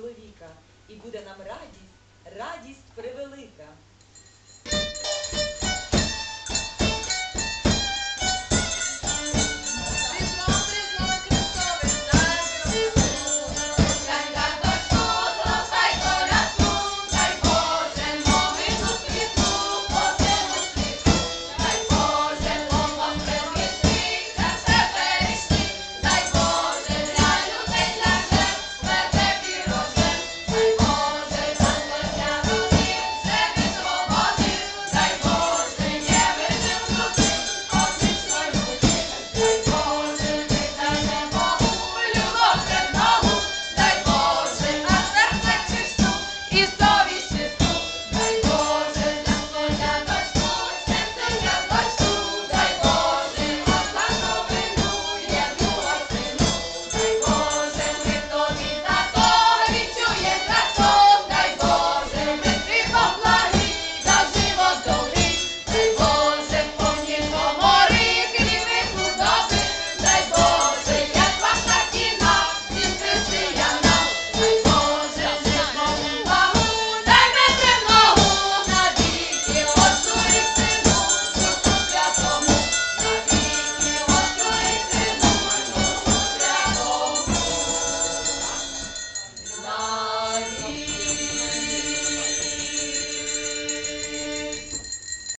чоловіка, і буде нам радість, радість превелика.